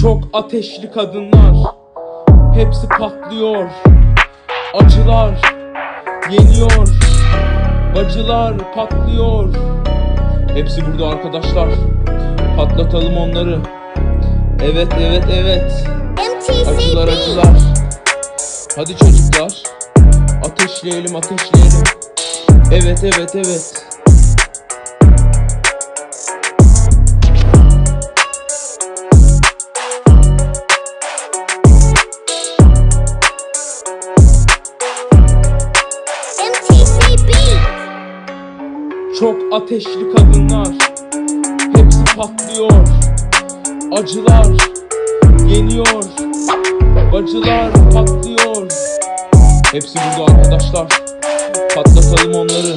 Çok ateşli kadınlar Hepsi patlıyor. Acılar Yeniyor Bacılar patlıyor. Hepsi burada arkadaşlar. Patlatalım onları. Evet evet evet. Acılar acılar. Hadi çocuklar Ateşleyelim ateşleyelim. Evet evet evet Çok ateşli kadınlar. Hepsi patlıyor. Acılar Yeniyor. Bacılar patlıyor. Hepsi burada arkadaşlar. Patlatalım onları.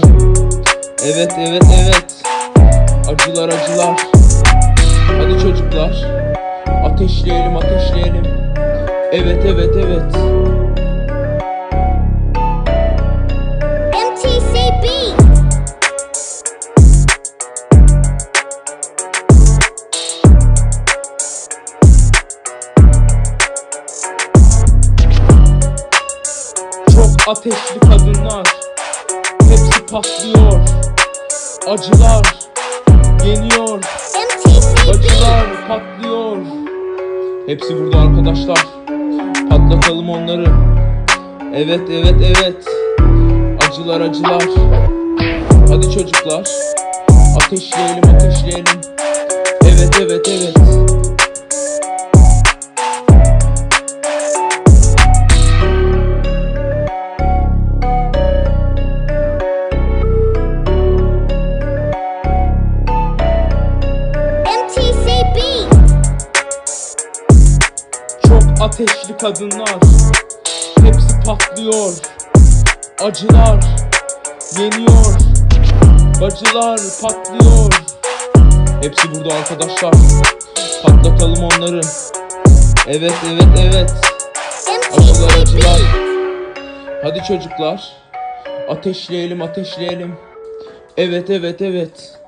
Evet evet evet. Acılar acılar. Hadi çocuklar. Ateşleyelim ateşleyelim. Evet evet evet ateşli kadınlar Hepsi patlıyor. Acılar Yeniyor. MTCB. Bacılar patlıyor. Hepsi burada arkadaşlar. Patlatalım onları. Evet evet evet. Acılar acılar. Hadi çocuklar. Ateşleyelim ateşleyelim. Evet evet evet ateşli kadınlar. Hepsi patlıyor. Acılar Yeniyor. Bacılar patlıyor. Hepsi burada arkadaşlar. Patlatalım onları. Evet evet evet. Acılar acılar. Hadi çocuklar. Ateşleyelim ateşleyelim. Evet evet evet